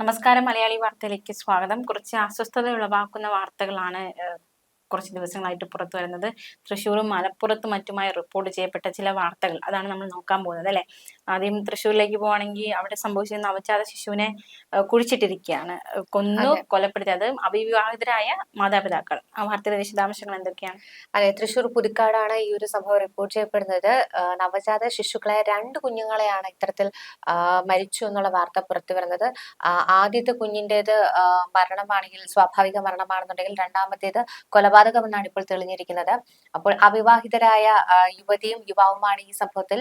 നമസ്കാരം മലയാളി വാർത്തയിലേക്ക് സ്വാഗതം. കുറച്ച് അസ്വസ്ഥത ഉളവാക്കുന്ന വാർത്തകളാണ് കുറച്ച് ദിവസങ്ങളായിട്ട് പുറത്തു വരുന്നത്. തൃശ്ശൂരും മലപ്പുറത്തും മറ്റുമായി റിപ്പോർട്ട് ചെയ്യപ്പെട്ട ചില വാർത്തകൾ. അതാണ് നമ്മൾ നോക്കാൻ പോകുന്നത് അല്ലെ? ആദ്യം തൃശ്ശൂരിലേക്ക് പോവാണെങ്കിൽ അവിടെ സംഭവിച്ച നവജാത ശിശുവിനെ കുഴിച്ചിട്ടിരിക്കുകയാണ് കൊന്നു. കൊലപ്പെടുത്തി. അത് അവിവാഹിതരായ മാതാപിതാക്കൾ. ആ വാർത്തയുടെ വിശദാംശങ്ങൾ എന്തൊക്കെയാണ്? അതെ തൃശ്ശൂർ പുതുക്കാടാണ് ഈ ഒരു സംഭവം റിപ്പോർട്ട് ചെയ്യപ്പെടുന്നത്. നവജാത ശിശുക്കളെ രണ്ട് കുഞ്ഞുങ്ങളെയാണ് ഇത്തരത്തിൽ മരിച്ചു എന്നുള്ള വാർത്ത പുറത്തു വരുന്നത്. ആദ്യത്തെ കുഞ്ഞിന്റെത് മരണമാണെങ്കിൽ സ്വാഭാവിക മരണമാണെന്നുണ്ടെങ്കിൽ രണ്ടാമത്തേത് കൊലപാതകമെന്നാണ് ഇപ്പോൾ തെളിഞ്ഞിരിക്കുന്നത്. അപ്പോൾ അവിവാഹിതരായ യുവതിയും യുവാവുമാണ് ഈ സംഭവത്തിൽ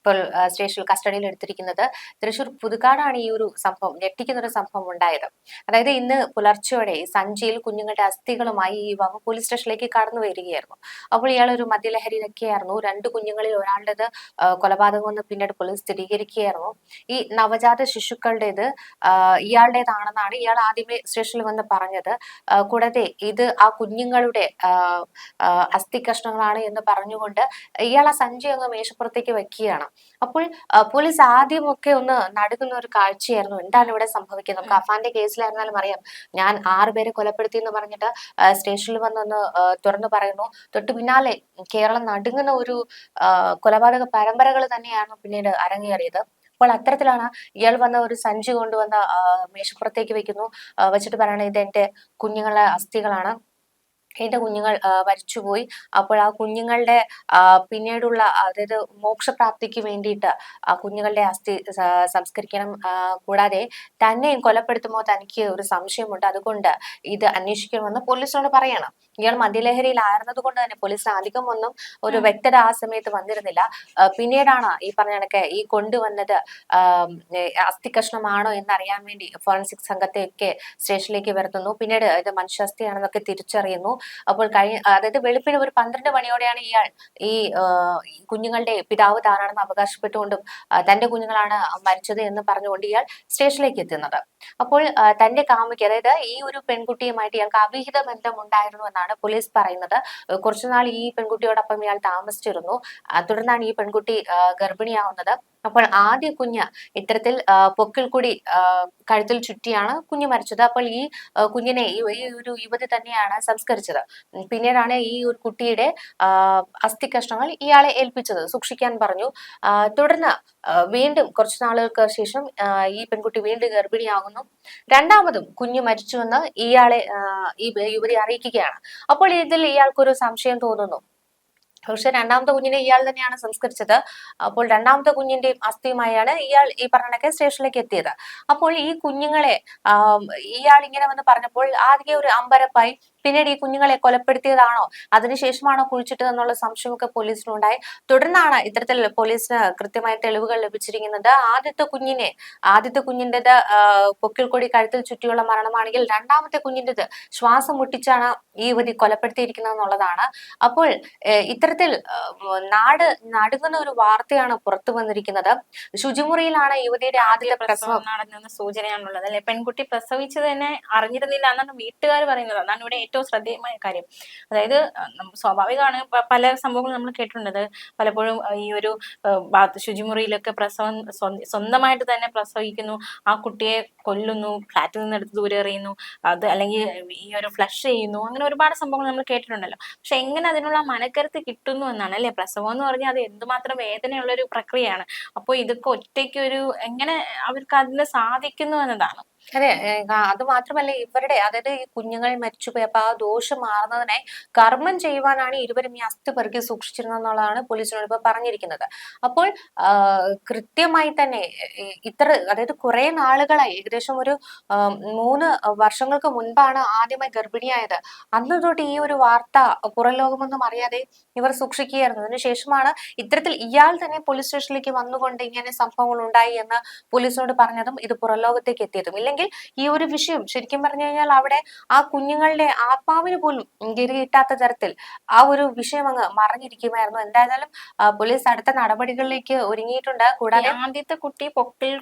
ഇപ്പോൾ സ്റ്റേഷനിൽ കസ്റ്റഡിയിൽ എടുത്തിരിക്കുന്നത് തൃശൂർ പുതുക്കാടാണ് ഈ ഒരു സംഭവം ഞെട്ടിക്കുന്ന ഒരു സംഭവം ഉണ്ടായത്. അതായത് ഇന്ന് പുലർച്ചയോടെ സഞ്ചിയിൽ കുഞ്ഞുങ്ങളുടെ അസ്ഥികളുമായി ഈ യുവാവ് പോലീസ് സ്റ്റേഷനിലേക്ക് കടന്നു വരികയായിരുന്നു. അപ്പോൾ ഇയാൾ ഒരു മദ്യലഹരിയിലൊക്കെയായിരുന്നു. രണ്ട് കുഞ്ഞുങ്ങളിൽ ഒരാളുടേത് കൊലപാതകം കൊലപാതകമെന്ന് പിന്നീട് പോലീസ് സ്ഥിരീകരിക്കുകയായിരുന്നു. ഈ നവജാത ശിശുക്കളുടേത് ഇയാളുടേതാണെന്നാണ് ഇയാൾ ആദ്യമേ സ്റ്റേഷനിൽ വന്ന് പറഞ്ഞത്. കൂടാതെ ഇത് ആ കുഞ്ഞുങ്ങളുടെ അസ്ഥി കഷ്ണങ്ങളാണ് എന്ന് പറഞ്ഞുകൊണ്ട് ഇയാൾ ആ സഞ്ചി അങ്ങ് മേശപ്പുറത്തേക്ക് വെക്കുകയാണ്. അപ്പോൾ പോലീസ് ആദ്യമൊക്കെ ഒന്ന് നടക്കുന്ന ഒരു കാഴ്ചയായിരുന്നു എന്താണ് ഇവിടെ സംഭവിക്കുന്നത്. നമുക്ക് അഫാന്റെ കേസിലായിരുന്നാലും അറിയാം. ഞാൻ ആറുപേരെ കൊലപ്പെടുത്തി എന്ന് പറഞ്ഞിട്ട് സ്റ്റേഷനിൽ വന്നൊന്ന് തുറന്നു പറയുന്നു. തൊട്ട് പിന്നാലെ കേരളം നടുങ്ങുന്ന ഒരു കൊലപാതക പരമ്പരകൾ തന്നെയാണ് പിന്നീട് അരങ്ങേറിയത്. അപ്പോൾ അത്തരത്തിലാണ് ഇയാൾ വന്ന ഒരു സഞ്ചി കൊണ്ടുവന്ന മേശപ്പുറത്തേക്ക് വെക്കുന്നു. വെച്ചിട്ട് പറയണത് ഇത് എന്റെ കുഞ്ഞുങ്ങളെ അസ്ഥികളാണ്. എന്റെ കുഞ്ഞുങ്ങൾ മരിച്ചുപോയി. അപ്പോൾ ആ കുഞ്ഞുങ്ങളുടെ പിന്നീടുള്ള അതായത് മോക്ഷപ്രാപ്തിക്ക് വേണ്ടിയിട്ട് ആ കുഞ്ഞുങ്ങളുടെ അസ്ഥി സംസ്കരിക്കണം കൂടാതെ തന്നെയും കൊലപ്പെടുത്തുമോ തനിക്ക് ഒരു സംശയമുണ്ട്. അതുകൊണ്ട് ഇത് അന്വേഷിക്കണമെന്ന് പോലീസിനോട് പറയണം. ഇയാൾ മദ്യലഹരിയിലായിരുന്നത് കൊണ്ട് തന്നെ പോലീസിന് അധികം ഒന്നും ഒരു. വ്യക്തത ആ സമയത്ത് വന്നിരുന്നില്ല. പിന്നീടാണ് ഈ പറഞ്ഞ കണക്ക് ഈ കൊണ്ടുവന്നത് അസ്ഥി കഷ്ണമാണോ എന്നറിയാൻ വേണ്ടി ഫോറൻസിക് സംഘത്തെയൊക്കെ സ്റ്റേഷനിലേക്ക് വരുത്തുന്നു. പിന്നീട് ഇത് മനുഷ്യാസ്ഥിയാണെന്നൊക്കെ തിരിച്ചറിയുന്നു. അപ്പോൾ കഴിഞ്ഞ അതായത് വെളുപ്പിന് ഒരു പന്ത്രണ്ട് മണിയോടെയാണ് ഇയാൾ ഈ ഈ കുഞ്ഞുങ്ങളുടെ പിതാവ് താനാണെന്ന് അവകാശപ്പെട്ടുകൊണ്ടും തന്റെ കുഞ്ഞുങ്ങളാണ് മരിച്ചത് എന്ന് പറഞ്ഞുകൊണ്ട് ഇയാൾ സ്റ്റേഷനിലേക്ക് എത്തുന്നത്. അപ്പോൾ തന്റെ കാമുകി അതായത് ഈ ഒരു പെൺകുട്ടിയുമായിട്ട് ഇയാൾക്ക് അവിഹിത ബന്ധം ഉണ്ടായിരുന്നു എന്നാണ് പോലീസ് പറയുന്നത്. കുറച്ചുനാൾ ഈ പെൺകുട്ടിയോടൊപ്പം ഇയാൾ താമസിച്ചിരുന്നു. തുടർന്നാണ് ഈ പെൺകുട്ടി ഗർഭിണിയാവുന്നത്. അപ്പോൾ ആദ്യ കുഞ്ഞ് ഇത്തരത്തിൽ പൊക്കിൽ കൂടി കഴുത്തിൽ ചുറ്റിയാണ് കുഞ്ഞ് മരിച്ചത്. അപ്പോൾ ഈ കുഞ്ഞിനെ ഈ ഒരു യുവതി തന്നെയാണ് സംസ്കരിച്ചത്. പിന്നീടാണ് ഈ ഒരു കുട്ടിയുടെ അസ്ഥി കഷ്ണങ്ങൾ ഇയാളെ ഏൽപ്പിച്ചത് സൂക്ഷിക്കാൻ പറഞ്ഞു. തുടർന്ന് വീണ്ടും കുറച്ചു നാളുകൾക്ക് ശേഷം ഈ പെൺകുട്ടി വീണ്ടും ഗർഭിണിയാകുന്നു. രണ്ടാമതും കുഞ്ഞ് മരിച്ചുവെന്ന് ഇയാളെ ഈ യുവതി അറിയിക്കുകയാണ്. അപ്പോൾ ഇതിൽ ഇയാൾക്കൊരു സംശയം തോന്നുന്നു. പക്ഷെ രണ്ടാമത്തെ കുഞ്ഞിനെ ഇയാൾ തന്നെയാണ് സംസ്കരിച്ചത്. അപ്പോൾ രണ്ടാമത്തെ കുഞ്ഞിന്റെയും അസ്ഥിയുമായാണ് ഇയാൾ ഈ പറഞ്ഞൊക്കെ സ്റ്റേഷനിലേക്ക് എത്തിയത്. അപ്പോൾ ഈ കുഞ്ഞുങ്ങളെ ഇയാൾ ഇങ്ങനെ വന്ന് പറഞ്ഞപ്പോൾ ആദ്യം ഒരു അമ്പരപ്പായി പിന്നീട് ഈ കുഞ്ഞുങ്ങളെ കൊലപ്പെടുത്തിയതാണോ? അതിനുശേഷമാണോ കുഴിച്ചിട്ടതെന്നുള്ള സംശയമൊക്കെ പോലീസിനുണ്ടായി. തുടർന്നാണ് ഇത്തരത്തിൽ പോലീസിന് കൃത്യമായ തെളിവുകൾ ലഭിച്ചിരിക്കുന്നത്. ആദ്യത്തെ കുഞ്ഞിനെ ആദ്യത്തെ കുഞ്ഞിന്റെത് കൊടി കഴുത്തിൽ ചുറ്റിയുള്ള മരണമാണെങ്കിൽ രണ്ടാമത്തെ കുഞ്ഞിന്റെത് ശ്വാസം മുട്ടിച്ചാണ് ഈ യുവതി കൊലപ്പെടുത്തിയിരിക്കുന്നത് എന്നുള്ളതാണ്. അപ്പോൾ ഇത്തരത്തിൽ നാട് നടുങ്ങുന്ന ഒരു വാർത്തയാണ് പുറത്തു വന്നിരിക്കുന്നത്. ശുചിമുറിയിലാണ് യുവതിയുടെ ആദ്യത്തെ പ്രസവം പ്രസവം. നടന്നെന്ന സൂചനയാണുള്ളത്. അല്ലെ? പെൺകുട്ടി പ്രസവിച്ചു തന്നെ അറിഞ്ഞിരുന്നില്ല എന്നാണ് വീട്ടുകാർ പറയുന്നത്. അതാണ് ഇവിടെ ഏറ്റവും ശ്രദ്ധേയമായ കാര്യം. അതായത് സ്വാഭാവികമാണ്. പല സംഭവങ്ങളും നമ്മൾ കേട്ടിട്ടുണ്ട്. പലപ്പോഴും ഈ ഒരു ശുചിമുറിയിലൊക്കെ പ്രസവം സ്വന്തമായിട്ട് തന്നെ പ്രസവിക്കുന്നു. ആ കുട്ടിയെ കൊല്ലുന്നു ഫ്ലാറ്റിൽ നിന്ന് എടുത്ത് ദൂരെ എറിയുന്നു. അത് അല്ലെങ്കിൽ ഈ ഒരു ഫ്ലഷ് ചെയ്യുന്നു. അങ്ങനെ ഒരുപാട് സംഭവങ്ങൾ നമ്മൾ കേട്ടിട്ടുണ്ടല്ലോ. പക്ഷെ എങ്ങനെ അതിനുള്ള മനക്കരുത്ത് കിട്ടുന്നു എന്നാണ് അല്ലെ? പ്രസവം എന്ന് പറഞ്ഞാൽ അത് എന്തുമാത്രം വേദനയുള്ള ഒരു പ്രക്രിയയാണ്. അപ്പോൾ ഇതൊക്കെ ഒറ്റയ്ക്ക് ഒരു എങ്ങനെ അവർക്ക് അതിന് സാധിക്കുന്നു എന്നതാണ്. അതെ അത് മാത്രമല്ല ഇവരുടെ അതായത് ഈ കുഞ്ഞുങ്ങൾ മരിച്ചുപോയി അപ്പൊ ആ ദോഷം മാറുന്നതിനെ കർമ്മം ചെയ്യുവാനാണ് ഇരുവരും ഈ അസ്ഥി സൂക്ഷിച്ചിരുന്നത് എന്നുള്ളതാണ് പോലീസിനോട് ഇപ്പൊ പറഞ്ഞിരിക്കുന്നത്. അപ്പോൾ കൃത്യമായി തന്നെ ഇത്ര അതായത് കുറെ നാളുകളായി ഏകദേശം ഒരു മൂന്ന് വർഷങ്ങൾക്ക് മുൻപാണ് ആദ്യമായി ഗർഭിണിയായത്. അന്ന് തൊട്ട് ഈ ഒരു വാർത്ത പുറം ലോകമൊന്നും അറിയാതെ ഇവർ സൂക്ഷിക്കുകയായിരുന്നു. അതിനുശേഷമാണ് ഇത്തരത്തിൽ ഇയാൾ തന്നെ പോലീസ് സ്റ്റേഷനിലേക്ക് വന്നുകൊണ്ട് ഇങ്ങനെ സംഭവങ്ങൾ ഉണ്ടായി എന്ന് പോലീസിനോട് പറഞ്ഞതും ഇത് പുറം ലോകത്തേക്ക് എത്തിയതും. ഇല്ലെങ്കിൽ ഈ ഒരു വിഷയം ശരിക്കും പറഞ്ഞു കഴിഞ്ഞാൽ അവിടെ ആ കുഞ്ഞുങ്ങളുടെ ആത്മാവിന് പോലും ഗതി കിട്ടാത്ത തരത്തിൽ ആ ഒരു വിഷയം അങ്ങ് മറഞ്ഞിരിക്കുമായിരുന്നു. എന്തായാലും പോലീസ് അടുത്ത നടപടികളിലേക്ക് ഒരുങ്ങിയിട്ടുണ്ട്. കൂടാതെ ആദ്യത്തെ കുട്ടി പൊക്കിൾ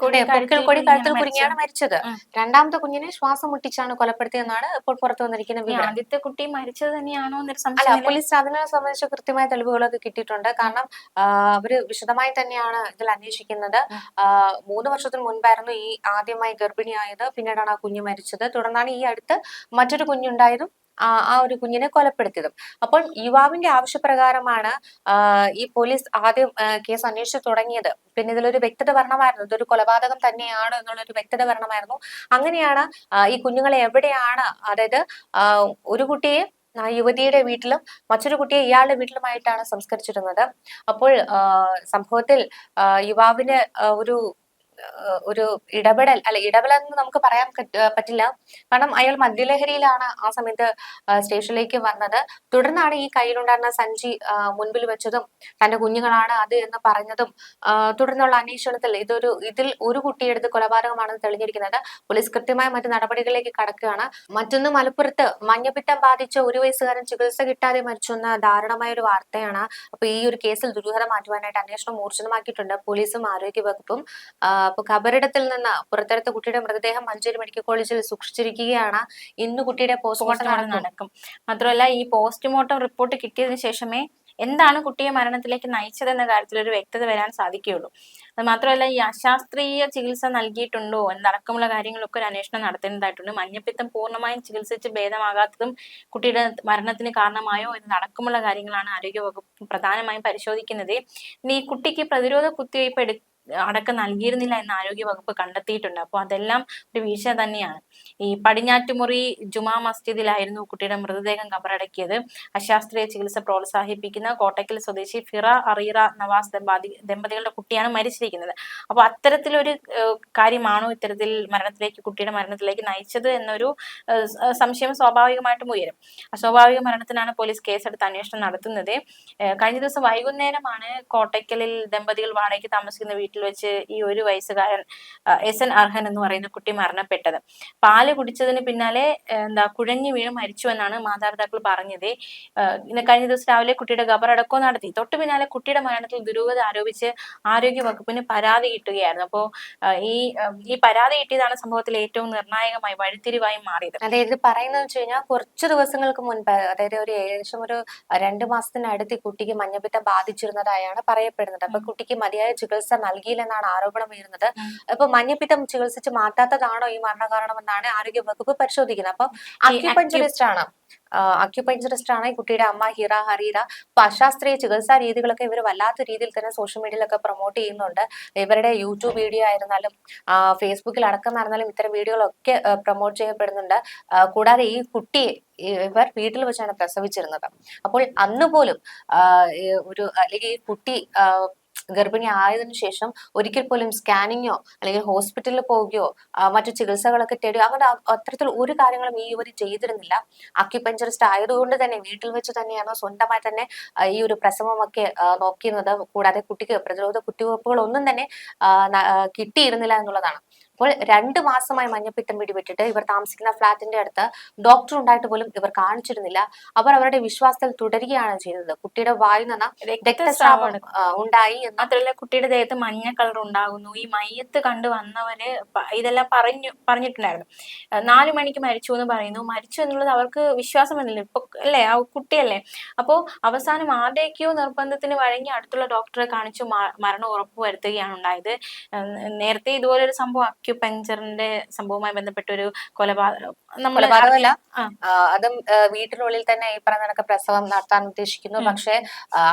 പൊക്കിൾ കൊടി കഴുത്തിൽ കുരുങ്ങിയാണ് കുരുങ്ങിയാണ് മരിച്ചത്. രണ്ടാമത്തെ കുഞ്ഞിനെ ശ്വാസം മുട്ടിച്ചാണ് കൊലപ്പെടുത്തിയെന്നാണ് ഇപ്പോൾ പുറത്തു വന്നിരിക്കുന്ന ആദ്യത്തെ കുട്ടി മരിച്ചത് തന്നെയാണോ അല്ല പോലീസ് അതിനെ സംബന്ധിച്ച് കൃത്യമായ തെളിവുകളൊക്കെ കിട്ടിയിട്ടുണ്ട്. കാരണം അവർ വിശദമായി തന്നെയാണ് ഇതിൽ അന്വേഷിക്കുന്നത്. മൂന്ന് വർഷത്തിന് മുൻപായിരുന്നു ഈ ആദ്യമായി ഗർഭിണിയായത്. പിന്നീടാണ് ആ കുഞ്ഞ് മരിച്ചത്. തുടർന്നാണ് ഈ അടുത്ത് മറ്റൊരു കുഞ്ഞുണ്ടായതും ആ ഒരു കുഞ്ഞിനെ കൊലപ്പെടുത്തിയതും. അപ്പോൾ യുവാവിന്റെ ആവശ്യപ്രകാരമാണ് ഈ പോലീസ് ആദ്യം കേസ് അന്വേഷിച്ചു തുടങ്ങിയത്. പിന്നെ ഇതിലൊരു വ്യക്തത വരണമായിരുന്നു. ഇതൊരു കൊലപാതകം തന്നെയാണ് എന്നുള്ളൊരു വ്യക്തത വരണമായിരുന്നു. അങ്ങനെയാണ് ഈ കുഞ്ഞുങ്ങളെ എവിടെയാണ് അതായത് ഒരു കുട്ടിയെ യുവതിയുടെ വീട്ടിലും മറ്റൊരു കുട്ടിയെ ഇയാളുടെ വീട്ടിലുമായിട്ടാണ് സംസ്കരിച്ചിരുന്നത്. അപ്പോൾ സംഭവത്തിൽ യുവാവിന് ഒരു ഒരു ഇടപെടൽ അല്ല ഇടപെടൽ എന്ന് നമുക്ക് പറയാൻ പറ്റില്ല. കാരണം അയാൾ മദ്യലഹരിയിലാണ് ആ സമയത്ത് സ്റ്റേഷനിലേക്ക് വന്നത്. തുടർന്നാണ് ഈ കയ്യിലുണ്ടായിരുന്ന സഞ്ചി മുൻപിൽ വെച്ചതും തന്റെ കുഞ്ഞുങ്ങളാണ് അത് എന്ന് പറഞ്ഞതും തുടർന്നുള്ള അന്വേഷണത്തിൽ ഇതൊരു ഇതിൽ ഒരു കുട്ടിയെടുത്ത് കൊലപാതകമാണെന്ന് തെളിഞ്ഞിരിക്കുന്നത്. പോലീസ് കൃത്യമായ മറ്റു നടപടികളിലേക്ക് കടക്കുകയാണ്. മറ്റൊന്ന് മലപ്പുറത്ത് മഞ്ഞപ്പിത്തം ബാധിച്ച ഒരു വയസ്സുകാരൻ ചികിത്സ കിട്ടാതെ മരിച്ചു എന്ന ദാരുണമായ ഒരു വാർത്തയാണ്. അപ്പൊ ഈ ഒരു കേസിൽ ദുരൂഹത മാറ്റുവാനായിട്ട് അന്വേഷണം ഊർജിതമാക്കിയിട്ടുണ്ട് പോലീസും ആരോഗ്യ വകുപ്പും അപ്പൊ ഖബറിടത്തിൽ നിന്ന് പുറത്തെടുത്ത കുട്ടിയുടെ മൃതദേഹം മഞ്ചേരി മെഡിക്കൽ കോളേജിൽ സൂക്ഷിച്ചിരിക്കുകയാണ്. ഇന്ന് കുട്ടിയുടെ പോസ്റ്റ്മോർട്ടം നടക്കും. മാത്രമല്ല ഈ പോസ്റ്റ്മോർട്ടം റിപ്പോർട്ട് കിട്ടിയതിനു ശേഷമേ എന്താണ് കുട്ടിയെ മരണത്തിലേക്ക് നയിച്ചതെന്ന കാര്യത്തിൽ ഒരു വ്യക്തത വരാൻ സാധിക്കുകയുള്ളൂ. അത് മാത്രമല്ല ഈ അശാസ്ത്രീയ ചികിത്സ നൽകിയിട്ടുണ്ടോ എന്നടക്കമുള്ള കാര്യങ്ങളൊക്കെ ഒരു അന്വേഷണം നടത്തേണ്ടതായിട്ടുണ്ട്. മഞ്ഞപ്പിത്തം പൂർണമായും ചികിത്സിച്ച് ഭേദമാകാത്തതും കുട്ടിയുടെ മരണത്തിന് കാരണമായോ എന്നടക്കമുള്ള കാര്യങ്ങളാണ് ആരോഗ്യവകുപ്പ് പ്രധാനമായും പരിശോധിക്കുന്നത്. ഇനി ഈ കുട്ടിക്ക് പ്രതിരോധ കുത്തിവയ്പ് എടു അടക്കം നൽകിയിരുന്നില്ല എന്ന് ആരോഗ്യ വകുപ്പ് കണ്ടെത്തിയിട്ടുണ്ട്. അപ്പോൾ അതെല്ലാം ഒരു വീഴ്ച തന്നെയാണ്. ഈ പടിഞ്ഞാറ്റുമുറി ജുമാ മസ്ജിദിലായിരുന്നു കുട്ടിയുടെ മൃതദേഹം കബറടക്കിയത്. അശാസ്ത്രീയ ചികിത്സ പ്രോത്സാഹിപ്പിക്കുന്ന കോട്ടയ്ക്കൽ സ്വദേശി ഫിറ അറീറ നവാസ് ദമ്പാതി ദമ്പതികളുടെ കുട്ടിയാണ് മരിച്ചിരിക്കുന്നത്. അപ്പോൾ അത്തരത്തിലൊരു കാര്യമാണോ ഇത്തരത്തിൽ മരണത്തിലേക്ക് കുട്ടിയുടെ മരണത്തിലേക്ക് നയിച്ചത് എന്നൊരു സംശയം സ്വാഭാവികമായിട്ടും ഉയരും. അസ്വാഭാവിക മരണത്തിനാണ് പോലീസ് കേസെടുത്ത് അന്വേഷണം നടത്തുന്നത്. കഴിഞ്ഞ ദിവസം വൈകുന്നേരമാണ് കോട്ടയ്ക്കലിൽ ദമ്പതികൾ വാടകയ്ക്ക് താമസിക്കുന്ന വീട്ടിൽ വെച്ച് ഈ ഒരു വയസ്സുകാരൻ എസ് എൻ അർഹൻ എന്ന് പറയുന്ന കുട്ടി മരണപ്പെട്ടത്. പാൽ കുടിച്ചതിന് പിന്നാലെ എന്താ കുഴഞ്ഞു വീണ് മരിച്ചു എന്നാണ് മാതാപിതാക്കൾ പറഞ്ഞത്. കഴിഞ്ഞ ദിവസം രാവിലെ കുട്ടിയുടെ ഖബറടക്കം നടത്തി. തൊട്ടു പിന്നാലെ കുട്ടിയുടെ മരണത്തിൽ ദുരൂഹത ആരോപിച്ച് ആരോഗ്യ വകുപ്പിന് പരാതി കിട്ടുകയായിരുന്നു. അപ്പോൾ ഈ ഈ പരാതി കിട്ടിയതാണ് സംഭവത്തിൽ ഏറ്റവും നിർണായകമായി വഴിത്തിരിവായി മാറിയത്. അതായത് ഇത് പറയുന്നത് വെച്ച് കഴിഞ്ഞാൽ കുറച്ച് ദിവസങ്ങൾക്ക് മുൻപ് അതായത് ഒരു ഏകദേശം ഒരു രണ്ട് മാസത്തിനടുത്ത് കുട്ടിക്ക് മഞ്ഞപ്പിത്തം ബാധിച്ചിരുന്നതായാണ് പറയപ്പെടുന്നത്. അപ്പൊ. കുട്ടിക്ക് മതിയായ ചികിത്സ നൽകിയില്ലെന്നാണ് ആരോപണം ഉയരുന്നത്. അപ്പൊ മഞ്ഞപ്പിത്തം ചികിത്സിച്ച് മാറ്റാത്തതാണോ ഈ മരണകാരണമെന്നാണ് ആരോഗ്യ വകുപ്പ് പരിശോധിക്കുന്നത്. അപ്പൊ അക്യുപഞ്ചറിസ്റ്റ് ആണ്. അക്യുപഞ്ചറിസ്റ്റ് ആണ് ഈ കുട്ടിയുടെ അമ്മ ഹിറ ഹരീറ. പശാസ്ത്രീയ ചികിത്സാ രീതികളൊക്കെ ഇവർ വല്ലാത്ത രീതിയിൽ തന്നെ സോഷ്യൽ മീഡിയയിലൊക്കെ പ്രൊമോട്ട് ചെയ്യുന്നുണ്ട്. ഇവരുടെ യൂട്യൂബ് വീഡിയോ ആയിരുന്നാലും ഫേസ്ബുക്കിൽ അടക്കം നടന്നാലും ഇത്തരം വീഡിയോകളൊക്കെ പ്രൊമോട്ട് ചെയ്യപ്പെടുന്നുണ്ട്. കൂടാതെ ഈ കുട്ടിയെ ഇവർ വീട്ടിൽ വെച്ചാണ് പ്രസവിച്ചിരുന്നത്. അപ്പോൾ അന്ന് പോലും ഒരു അല്ലെങ്കിൽ ഈ കുട്ടി ഗർഭിണി ആയതിനു ശേഷം ഒരിക്കൽ പോലും സ്കാനിങ്ങോ അല്ലെങ്കിൽ ഹോസ്പിറ്റലിൽ പോവുകയോ മറ്റു ചികിത്സകളൊക്കെ തേടുകയോ അങ്ങനെ അത്തരത്തിൽ ഒരു കാര്യങ്ങളും ഈ ഒരു ചെയ്തിരുന്നില്ല. അക്യുപഞ്ചറിസ്റ്റ് ആയതുകൊണ്ട് തന്നെ വീട്ടിൽ വെച്ച് തന്നെയാണോ സ്വന്തമായി തന്നെ ഈ ഒരു പ്രസവമൊക്കെ നോക്കിയിരുന്നത്. കൂടാതെ കുട്ടിക്ക് പ്രതിരോധ കുത്തിവയ്പ്പുകൾ ഒന്നും തന്നെ കിട്ടിയിരുന്നില്ല എന്നുള്ളതാണ്. അപ്പോൾ രണ്ട് മാസമായി മഞ്ഞപ്പിത്തം പിടിപെട്ടിട്ട് ഇവർ താമസിക്കുന്ന ഫ്ളാറ്റിന്റെ അടുത്ത് ഡോക്ടർ ഉണ്ടായിട്ട് പോലും ഇവർ കാണിച്ചിരുന്നില്ല. അവർ അവരുടെ വിശ്വാസത്തിൽ തുടരുകയാണ് ചെയ്തത്. കുട്ടിയുടെ വായു നിന്ന രക്തസ്രാവം ഉണ്ടായി മാത്രമല്ല കുട്ടിയുടെ ദേഹത്ത് മഞ്ഞ കളർ ഉണ്ടാകുന്നു. ഈ മയ്യത്ത് കണ്ടു വന്നവര് ഇതെല്ലാം പറഞ്ഞു പറഞ്ഞിട്ടുണ്ടായിരുന്നു. നാലു മണിക്ക് മരിച്ചു എന്ന് പറയുന്നു. മരിച്ചു എന്നുള്ളത് അവർക്ക് വിശ്വാസം വന്നില്ല. ഇപ്പൊ അല്ലേ ആ കുട്ടിയല്ലേ? അപ്പോ അവസാനം ആരുടെയൊക്കെയോ നിർബന്ധത്തിന് വഴങ്ങി അടുത്തുള്ള ഡോക്ടറെ കാണിച്ചു മരണം ഉറപ്പുവരുത്തുകയാണ് ഉണ്ടായത്. നേരത്തെ ഇതുപോലെ ഒരു സംഭവം അക്യുപഞ്ചറിന്റെ സംഭവവുമായി ബന്ധപ്പെട്ട ഒരു കൊലപാതകം കൊലപാതകമല്ല. അതും വീട്ടിനുള്ളിൽ തന്നെ ഈ പറഞ്ഞ കണക്ക് പ്രസവം നടത്താൻ ഉദ്ദേശിക്കുന്നു. പക്ഷേ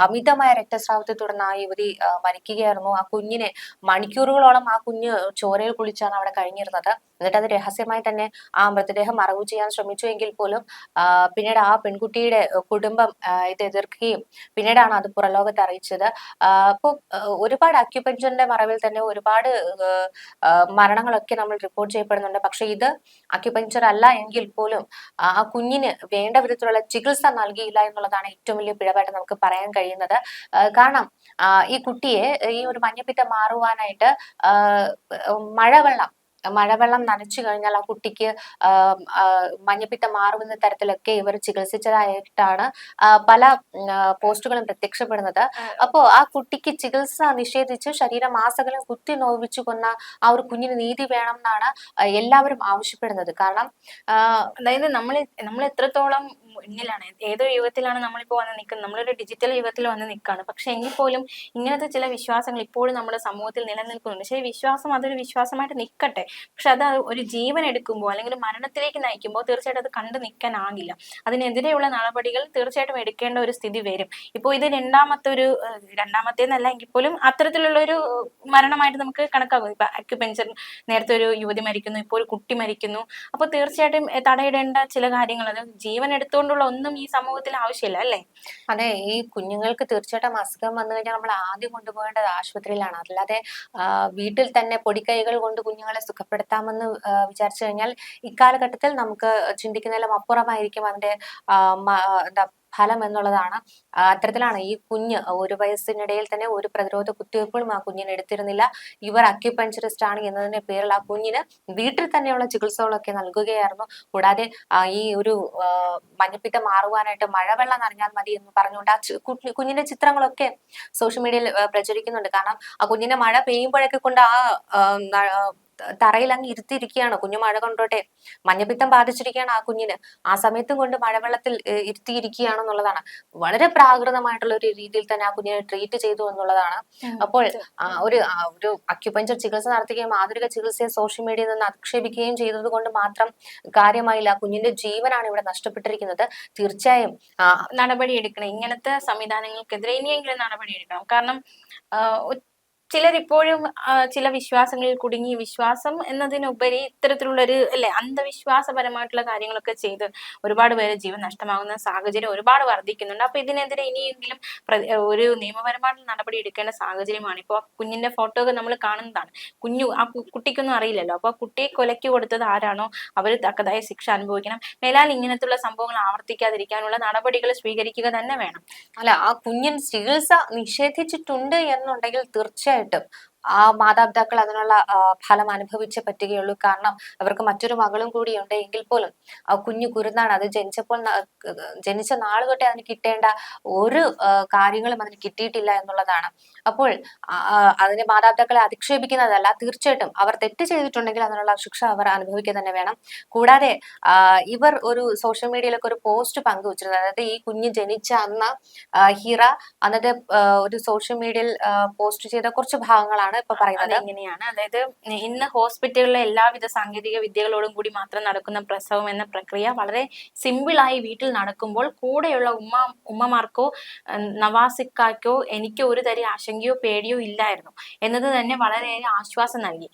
അമിതമായ രക്തസ്രാവത്തെ തുടർന്ന് ആ യുവതി മരിക്കുകയായിരുന്നു. ആ കുഞ്ഞിനെ മണിക്കൂറുകളോളം ആ കുഞ്ഞ് ചോരയിൽ കുളിച്ചാണ് അവിടെ കഴിഞ്ഞിരുന്നത്. എന്നിട്ട് അത് രഹസ്യമായി തന്നെ ആ മൃതദേഹം മറവു ചെയ്യാൻ ശ്രമിച്ചു എങ്കിൽ പോലും പിന്നീട് ആ പെൺകുട്ടിയുടെ കുടുംബം ഇത് എതിർക്കുകയും പിന്നീടാണ് അത് പുറലോകത്ത് അറിയിച്ചത്. അപ്പോൾ ഒരുപാട് അക്യുപഞ്ചറിന്റെ മറവിൽ തന്നെ ഒരുപാട് ആ, ആ, മരണങ്ങളൊക്കെ നമ്മൾ റിപ്പോർട്ട് ചെയ്യപ്പെടുന്നുണ്ട്. പക്ഷെ ഇത് അക്യുപഞ്ചർ അല്ല എങ്കിൽ പോലും ആ കുഞ്ഞിന് വേണ്ട വിധത്തിലുള്ള ചികിത്സ നൽകിയില്ല എന്നുള്ളതാണ് ഏറ്റവും വലിയ പിഴവായിട്ട് നമുക്ക് പറയാൻ കഴിയുന്നത്. കാരണം ഈ കുട്ടിയെ ഈ ഒരു മഞ്ഞപ്പിത്തം മാറുവാനായിട്ട് മഴവെള്ളം മഴവെള്ളം നനച്ചു കഴിഞ്ഞാൽ ആ കുട്ടിക്ക് മഞ്ഞപ്പിത്തം മാറുമെന്ന തരത്തിലൊക്കെ ഇവർ ചികിത്സിച്ചതായിട്ടാണ് പല പോസ്റ്റുകളും പ്രത്യക്ഷപ്പെടുന്നത്. അപ്പോൾ ആ കുട്ടിക്ക് ചികിത്സ നിഷേധിച്ച് ശരീരമാസകലം കുത്തി നോവിച്ചു കൊന്ന ആ ഒരു കുഞ്ഞിന് നീതി വേണം എന്നാണ് എല്ലാവരും ആവശ്യപ്പെടുന്നത്. കാരണം അതായത് നമ്മൾ നമ്മൾ എത്രത്തോളം മുന്നിലാണ് ഏതൊരു യുഗത്തിലാണ് നമ്മളിപ്പോൾ വന്ന് നിൽക്കുന്നത് നമ്മളൊരു ഡിജിറ്റൽ യുഗത്തിൽ വന്ന് നിൽക്കുകയാണ് പക്ഷെ എങ്കിൽ പോലും ഇങ്ങനത്തെ ചില വിശ്വാസങ്ങൾ ഇപ്പോഴും നമ്മുടെ സമൂഹത്തിൽ നിലനിൽക്കുന്നുണ്ട്. പക്ഷേ വിശ്വാസം അതൊരു വിശ്വാസമായിട്ട് നിൽക്കട്ടെ പക്ഷെ അത് ഒരു ജീവൻ എടുക്കുമ്പോൾ അല്ലെങ്കിൽ മരണത്തിലേക്ക് നയിക്കുമ്പോൾ തീർച്ചയായിട്ടും അത് കണ്ടു നിൽക്കാനാകില്ല അതിനെതിരെയുള്ള നടപടികൾ തീർച്ചയായിട്ടും എടുക്കേണ്ട ഒരു സ്ഥിതി വരും. ഇപ്പോൾ ഇത് രണ്ടാമത്തെ ഒരു രണ്ടാമത്തേന്നല്ല എങ്കിൽ പോലും അത്തരത്തിലുള്ള ഒരു മരണമായിട്ട് നമുക്ക് കണക്കാക്കും. ഇപ്പൊ അക്യുപെഞ്ചർ നേരത്തെ ഒരു യുവതി മരിക്കുന്നു ഇപ്പോൾ ഒരു കുട്ടി മരിക്കുന്നു. അപ്പോൾ തീർച്ചയായിട്ടും തടയിടേണ്ട ചില കാര്യങ്ങൾ അത് ജീവൻ എടുത്തുകൊണ്ടുള്ള ഒന്നും ഈ സമൂഹത്തിൽ ആവശ്യമില്ല അല്ലേ? അതെ ഈ കുഞ്ഞുങ്ങൾക്ക് തീർച്ചയായിട്ടും അസുഖം വന്നു കഴിഞ്ഞാൽ നമ്മൾ ആദ്യം കൊണ്ടുപോകേണ്ടത് ആശുപത്രിയിലാണ്. അല്ലാതെ വീട്ടിൽ തന്നെ പൊടിക്കൈകൾ കൊണ്ട് കുഞ്ഞുങ്ങളെ സുഖപ്പെടുത്താമെന്ന് വിചാരിച്ചു കഴിഞ്ഞാൽ ഇക്കാലഘട്ടത്തിൽ നമുക്ക് ചിന്തിക്കുന്നതിലും അപ്പുറമായിരിക്കും അതിന്റെ എന്താ ഫലം എന്നുള്ളതാണ്. അത്തരത്തിലാണ് ഈ കുഞ്ഞ് ഒരു വയസ്സിനിടയിൽ തന്നെ ഒരു പ്രതിരോധ കുത്തിവയ്പ്പുകളും ആ കുഞ്ഞിന് എടുത്തിരുന്നില്ല. ഇവർ അക്യുപഞ്ചറിസ്റ്റ് ആണ് എന്നതിന്റെ പേരിൽ ആ കുഞ്ഞിന് വീട്ടിൽ തന്നെയുള്ള ചികിത്സകളൊക്കെ നൽകുകയായിരുന്നു. കൂടാതെ ഈ ഒരു മഞ്ഞപ്പിത്ത മാറുവാനായിട്ട് മഴവെള്ളം നനഞ്ഞാൽ മതി എന്ന് പറഞ്ഞുകൊണ്ട് ആ കുഞ്ഞിന്റെ ചിത്രങ്ങളൊക്കെ സോഷ്യൽ മീഡിയയിൽ പ്രചരിക്കുന്നുണ്ട്. കാരണം ആ കുഞ്ഞിനെ മഴ പെയ്യുമ്പോഴൊക്കെ കൊണ്ട് ആ, തറയിൽ അങ്ങ് ഇരുത്തിയിരിക്കുകയാണ്. കുഞ്ഞു മഴ കൊണ്ടോട്ടെ. മഞ്ഞപ്പിത്തം ബാധിച്ചിരിക്കുകയാണ് ആ കുഞ്ഞിന്. ആ സമയത്തും കൊണ്ട് മഴവെള്ളത്തിൽ ഇരുത്തിയിരിക്കുകയാണെന്നുള്ളതാണ് വളരെ പ്രാകൃതമായിട്ടുള്ള ഒരു രീതിയിൽ തന്നെ ആ കുഞ്ഞിനെ ട്രീറ്റ് ചെയ്തു എന്നുള്ളതാണ്. അപ്പോൾ ഒരു ഒരു അക്യുപഞ്ചർ ചികിത്സ നടത്തുകയും ആധുനിക ചികിത്സയെ സോഷ്യൽ മീഡിയയിൽ നിന്ന് അധിക്ഷേപിക്കുകയും ചെയ്തത് കൊണ്ട് മാത്രം കാര്യമായില്ല. കുഞ്ഞിന്റെ ജീവനാണ് ഇവിടെ നഷ്ടപ്പെട്ടിരിക്കുന്നത്. തീർച്ചയായും നടപടിയെടുക്കണം. എടുക്കണം ഇങ്ങനത്തെ സംവിധാനങ്ങൾക്കെതിരെ ഇനിയെങ്കിലും നടപടിയെടുക്കണം. കാരണം ചിലരിപ്പോഴും ചില വിശ്വാസങ്ങളിൽ കുടുങ്ങി വിശ്വാസം എന്നതിനുപരി ഇത്തരത്തിലുള്ള ഒരു അല്ലെ അന്ധവിശ്വാസപരമായിട്ടുള്ള കാര്യങ്ങളൊക്കെ ചെയ്ത് ഒരുപാട് പേര് ജീവൻ നഷ്ടമാകുന്ന സാഹചര്യം ഒരുപാട് വർദ്ധിക്കുന്നുണ്ട്. അപ്പൊ ഇതിനെതിരെ ഇനിയെങ്കിലും ഒരു നിയമപരമായിട്ടുള്ള നടപടി എടുക്കേണ്ട സാഹചര്യമാണ്. ഇപ്പോൾ കുഞ്ഞിന്റെ ഫോട്ടോ ഒക്കെ നമ്മൾ കാണുന്നതാണ്. കുഞ്ഞു ആ കുട്ടിക്കൊന്നും അറിയില്ലല്ലോ. അപ്പൊ കുട്ടിയെ കൊലയ്ക്ക് കൊടുത്തത് ആരാണോ? അവർ തക്കതായ ശിക്ഷ അനുഭവിക്കണം. മേലാൽ ഇങ്ങനത്തുള്ള സംഭവങ്ങൾ ആവർത്തിക്കാതിരിക്കാനുള്ള നടപടികൾ സ്വീകരിക്കുക തന്നെ വേണം. അല്ല ആ കുഞ്ഞിൻ ചികിത്സ നിഷേധിച്ചിട്ടുണ്ട് എന്നുണ്ടെങ്കിൽ തീർച്ചയായിട്ടും ആ മാതാപിതാക്കൾ അതിനുള്ള ഫലം അനുഭവിച്ചേ പറ്റുകയുള്ളൂ. കാരണം അവർക്ക് മറ്റൊരു മകളും കൂടിയുണ്ട് എങ്കിൽ പോലും ആ കുഞ്ഞു കുരുന്നാണ്. അത് ജനിച്ചപ്പോൾ ജനിച്ച നാൾ തൊട്ടേ അതിന് കിട്ടേണ്ട ഒരു കാര്യങ്ങളും അതിന് കിട്ടിയിട്ടില്ല എന്നുള്ളതാണ്. അപ്പോൾ ആ, ആ, അതിനെ മാതാപിതാക്കളെ അധിക്ഷേപിക്കുന്നതല്ല. തീർച്ചയായിട്ടും അവർ തെറ്റ് ചെയ്തിട്ടുണ്ടെങ്കിൽ അതിനുള്ള ശിക്ഷ അവർ അനുഭവിക്കുക തന്നെ വേണം. കൂടാതെ ഇവർ ഒരു സോഷ്യൽ മീഡിയയിലൊക്കെ ഒരു പോസ്റ്റ് പങ്കുവച്ചിരുന്നു അതായത് ഈ കുഞ്ഞ് ജനിച്ച അന്ന് ഹിറ അന്നത്തെ ഒരു സോഷ്യൽ മീഡിയയിൽ പോസ്റ്റ് ചെയ്ത കുറച്ച് ഭാഗങ്ങളാണ്. ഇപ്പൊ പറയുന്നത്. എങ്ങനെയാണ് അതായത് ഇന്ന് ഹോസ്പിറ്റലിലെ എല്ലാവിധ സാങ്കേതിക വിദ്യകളോടും കൂടി മാത്രം നടക്കുന്ന പ്രസവം എന്ന പ്രക്രിയ വളരെ സിമ്പിളായി വീട്ടിൽ നടക്കുമ്പോൾ കൂടെയുള്ള ഉമ്മ ഉമ്മമാർക്കോ നവാസിക്കാക്കോ എനിക്ക് ഒരു തരി ആശങ്കയോ പേടിയോ ഇല്ലായിരുന്നു. എന്നത് തന്നെ വളരെയേറെ ആശ്വാസം നൽകി.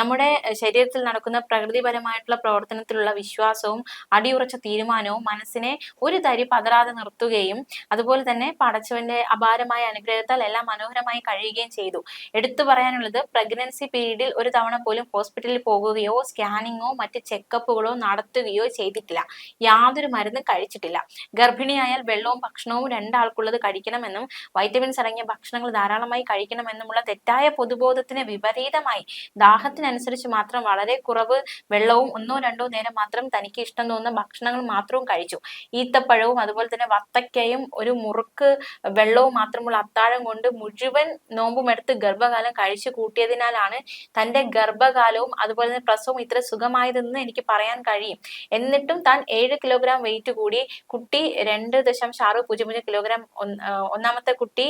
നമ്മുടെ ശരീരത്തിൽ നടക്കുന്ന പ്രകൃതിപരമായിട്ടുള്ള പ്രവർത്തനത്തിലുള്ള വിശ്വാസവും അടിയുറച്ച തീരുമാനവും മനസ്സിനെ ഒരു തരി പതരാതെ നിർത്തുകയും അതുപോലെ തന്നെ പടച്ചവന്റെ അപാരമായ അനുഗ്രഹത്താൽ എല്ലാം മനോഹരമായി കഴിയുകയും ചെയ്തു. എടുത്തു പറയാനുള്ളത് പ്രഗ്നൻസി പീരീഡിൽ ഒരു തവണ പോലും ഹോസ്പിറ്റലിൽ പോകുകയോ സ്കാനിങ്ങോ മറ്റ് ചെക്കപ്പുകളോ നടത്തുകയോ ചെയ്തിട്ടില്ല. യാതൊരു മരുന്ന് കഴിച്ചിട്ടില്ല. ഗർഭിണിയായാൽ വെള്ളവും ഭക്ഷണവും രണ്ടാൾക്കുള്ളത് കഴിക്കണമെന്നും വൈറ്റമിൻസ് അടങ്ങിയ ഭക്ഷണങ്ങൾ ധാരാളമായി കഴിക്കണമെന്നുമുള്ള തെറ്റായ പൊതുബോധത്തിന് വിപരീതമായി ദാഹത്തിനനുസരിച്ച് മാത്രം വളരെ കുറവ് വെള്ളവും ഒന്നോ രണ്ടോ നേരം മാത്രം തനിക്ക് ഇഷ്ടം തോന്നുന്ന ഭക്ഷണങ്ങൾ മാത്രവും കഴിച്ചു. ഈത്തപ്പഴവും അതുപോലെ തന്നെ വത്തക്കയും ഒരു മുറുക്ക് വെള്ളവും മാത്രമുള്ള അത്താഴം കൊണ്ട് മുഴുവൻ നോമ്പുമെടുത്ത് ഗർഭകാലം കഴിച്ചു കൂട്ടിയതിനാലാണ് തന്റെ ഗർഭകാലവും അതുപോലെ തന്നെ പ്രസവവും ഇത്ര സുഖമായതെന്ന് എനിക്ക് പറയാൻ കഴിയും. എന്നിട്ടും താൻ ഏഴ് കിലോഗ്രാം വെയിറ്റ് കൂടി കുട്ടി രണ്ട് ദശാംശം ആറ് പൂജ്യം പൂജ്യം കിലോഗ്രാം ഒന്നാമത്തെ കുട്ടി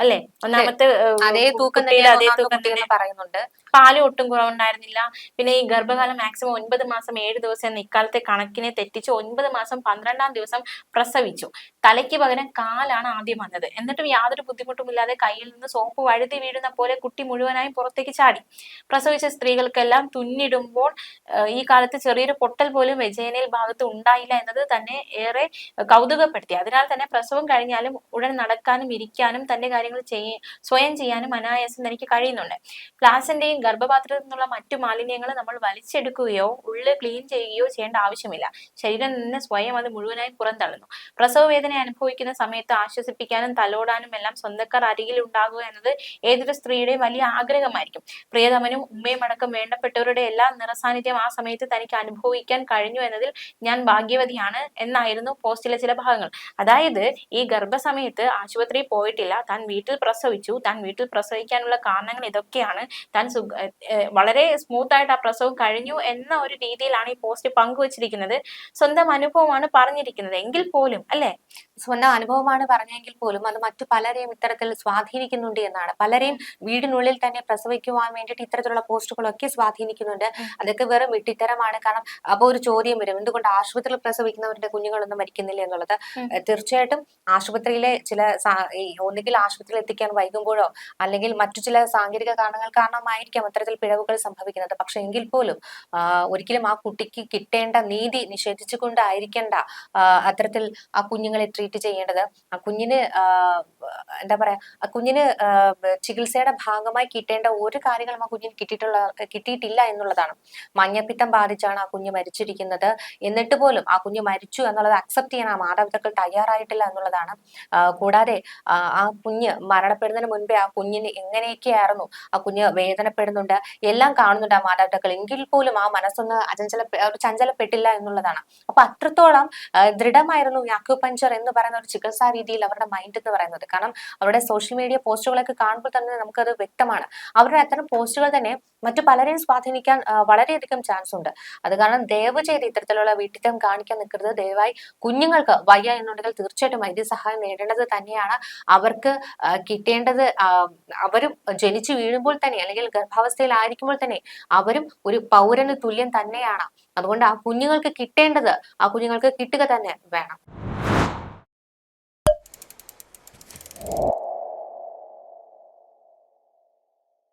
അല്ലെ? ഒന്നാമത്തെ അതേ തൂക്കം അതേ തൂക്കം പറയുന്നുണ്ട്. പാൽ ഒട്ടും കുറവുണ്ടായിരുന്നില്ല. പിന്നെ ഈ ഗർഭകാലം മാക്സിമം ഒൻപത് മാസം ഏഴ് ദിവസം എന്ന ഇക്കാലത്തെ കണക്കിനെ തെറ്റിച്ച് ഒൻപത് മാസം പന്ത്രണ്ടാം ദിവസം പ്രസവിച്ചു. തലയ്ക്ക് പകരം കാലാണ് ആദ്യം വന്നത്. എന്നിട്ടും യാതൊരു ബുദ്ധിമുട്ടുമില്ലാതെ കയ്യിൽ നിന്ന് സോപ്പ് വഴുതി വീഴുന്ന പോലെ കുട്ടി മുഴുവനായും പുറത്തേക്ക് ചാടി. പ്രസവിച്ച സ്ത്രീകൾക്കെല്ലാം തുന്നിടുമ്പോൾ ഈ കാലത്ത് ചെറിയൊരു പൊട്ടൽ പോലും വെജേനയിൽ ഭാഗത്ത് ഉണ്ടായില്ല എന്നത് തന്നെ ഏറെ കൗതുകപ്പെടുത്തി. അതിനാൽ തന്നെ പ്രസവം കഴിഞ്ഞാലും ഉടൻ നടക്കാനും ഇരിക്കാനും തന്റെ കാര്യങ്ങൾ ചെയ്യ സ്വയം ചെയ്യാനും അനായാസം തനിക്ക് കഴിയുന്നുണ്ട്. പ്ലാസിന്റെയും ഗർഭപാത്രത്തിൽ നിന്നുള്ള മറ്റു മാലിന്യങ്ങൾ നമ്മൾ വലിച്ചെടുക്കുകയോ ഉള്ളിൽ ക്ലീൻ ചെയ്യുകയോ ചെയ്യേണ്ട ആവശ്യമില്ല. ശരീരം നിന്ന് സ്വയം അത് മുഴുവനായി പുറന്തള്ളുന്നു. പ്രസവ വേദന അനുഭവിക്കുന്ന സമയത്ത് ആശ്വസിപ്പിക്കാനും തലോടാനും എല്ലാം സ്വന്തക്കാർ അരികിൽ ഉണ്ടാകുക എന്നത് ഏതൊരു സ്ത്രീയുടെയും വലിയ വലിയ ആഗ്രഹമായിരിക്കും. പ്രിയതമനും ഉമ്മയും അടക്കം വേണ്ടപ്പെട്ടവരുടെ എല്ലാ നിറസാന്നിധ്യം ആ സമയത്ത് തനിക്ക് അനുഭവിക്കാൻ കഴിഞ്ഞു എന്നതിൽ ഞാൻ ഭാഗ്യവതിയാണ് എന്നായിരുന്നു പോസ്റ്റിലെ ചില ഭാഗങ്ങൾ. അതായത് ഈ ഗർഭസമയത്ത് ആശുപത്രിയിൽ പോയിട്ടില്ല. താൻ വീട്ടിൽ പ്രസവിച്ചു. താൻ വീട്ടിൽ പ്രസവിക്കാനുള്ള കാരണങ്ങൾ ഇതൊക്കെയാണ്. താൻ സുഖ വളരെ സ്മൂത്ത് ആയിട്ട് ആ പ്രസവം കഴിഞ്ഞു എന്ന ഒരു രീതിയിലാണ് ഈ പോസ്റ്റ് പങ്കുവച്ചിരിക്കുന്നത്. സ്വന്തം അനുഭവമാണ് പറഞ്ഞിരിക്കുന്നത്. എങ്കിൽ പോലും അല്ലെ? സ്വന്തം അനുഭവമാണ് പറഞ്ഞെങ്കിൽ പോലും അത് മറ്റു പലരെയും ഇത്തരത്തിൽ സ്വാധീനിക്കുന്നുണ്ട് എന്നാണ്. പലരെയും വീടിനുള്ളിൽ തന്നെ പ്രസവിക്കുവാൻ വേണ്ടിയിട്ട് ഇത്തരത്തിലുള്ള പോസ്റ്റുകളൊക്കെ സ്വാധീനിക്കുന്നുണ്ട്. അതൊക്കെ വെറും വിട്ടിത്തരമാണ്. കാരണം അപ്പൊ ഒരു ചോദ്യം വരും. എന്തുകൊണ്ട് ആശുപത്രിയിൽ പ്രസവിക്കുന്നവരുടെ കുഞ്ഞുങ്ങളൊന്നും മരിക്കുന്നില്ല എന്നുള്ളത്. തീർച്ചയായിട്ടും ആശുപത്രിയിലെ ചില ഒന്നുകിൽ ആശുപത്രിയിൽ എത്തിക്കാൻ വൈകുമ്പോഴോ അല്ലെങ്കിൽ മറ്റു ചില സാങ്കേതിക കാരണങ്ങൾ കാരണമായിരിക്കാം അത്തരത്തിൽ പിഴവുകൾ സംഭവിക്കുന്നത്. പക്ഷെ എങ്കിൽ പോലും ഒരിക്കലും ആ കുട്ടിക്ക് കിട്ടേണ്ട നീതി നിഷേധിച്ചുകൊണ്ടായിരിക്കേണ്ട അത്തരത്തിൽ ആ കുഞ്ഞുങ്ങളെ ട്രീറ്റ് ചെയ്യേണ്ടത്. ആ കുഞ്ഞിന് എന്താ പറയാ ആ കുഞ്ഞിന് ചികിത്സയുടെ ഭാഗമായി കിട്ടേണ്ട ഒരു കാര്യങ്ങളും ആ കുഞ്ഞിന് കിട്ടിയിട്ടുള്ള കിട്ടിയിട്ടില്ല എന്നുള്ളതാണ്. മഞ്ഞപ്പിത്തം ബാധിച്ചാണ് ആ കുഞ്ഞ് മരിച്ചിരിക്കുന്നത്. എന്നിട്ട് പോലും ആ കുഞ്ഞ് മരിച്ചു എന്നുള്ളത് അക്സെപ്റ്റ് ചെയ്യാൻ ആ മാതാപിതാക്കൾ തയ്യാറായിട്ടില്ല എന്നുള്ളതാണ്. കൂടാതെ ആ, കുഞ്ഞ് മരണപ്പെടുന്നതിന് മുൻപേ ആ കുഞ്ഞിന് എങ്ങനെയൊക്കെയായിരുന്നു? ആ കുഞ്ഞ് വേദനപ്പെടുന്നുണ്ട്. എല്ലാം കാണുന്നുണ്ട് ആ മാതാപിതാക്കൾ. എങ്കിൽ പോലും ആ മനസ്സൊന്ന് അചഞ്ചല ചഞ്ചലപ്പെട്ടില്ല എന്നുള്ളതാണ്. അപ്പൊ അത്രത്തോളം ദൃഢമായിരുന്നു ഈ അക്യുപഞ്ചർ എന്ന് പറയുന്ന ഒരു ചികിത്സാ രീതിയിൽ അവരുടെ മൈൻഡ് എന്ന് പറയുന്നത്. കാരണം അവരുടെ സോഷ്യൽ മീഡിയ പോസ്റ്റുകളൊക്കെ കാണുമ്പോൾ തന്നെ നമുക്കത് വ്യക്തമാണ്. അവരുടെ അത്തരം പോസ്റ്റുകൾ തന്നെ മറ്റു പലരെയും സ്വാധീനിക്കാൻ വളരെയധികം ചാൻസ് ഉണ്ട്. അത് കാരണം ദയവ് ചെയ്ത് ഇത്തരത്തിലുള്ള വീട്ടിത്തം കാണിക്കാൻ നിൽക്കരുത്. ദയവായി കുഞ്ഞുങ്ങൾക്ക് വയ്യ എന്നുണ്ടെങ്കിൽ തീർച്ചയായിട്ടും വൈദ്യസഹായം നേടേണ്ടത് തന്നെയാണ്. അവർക്ക് കിട്ടേണ്ടത് അവരും ജനിച്ചു വീഴുമ്പോൾ തന്നെ അല്ലെങ്കിൽ ഗർഭാവസ്ഥയിലായിരിക്കുമ്പോൾ തന്നെ അവരും ഒരു പൗരന് തുല്യം തന്നെയാണ്. അതുകൊണ്ട് ആ കുഞ്ഞുങ്ങൾക്ക് കിട്ടേണ്ടത് ആ കുഞ്ഞുങ്ങൾക്ക് കിട്ടുക തന്നെ വേണം. you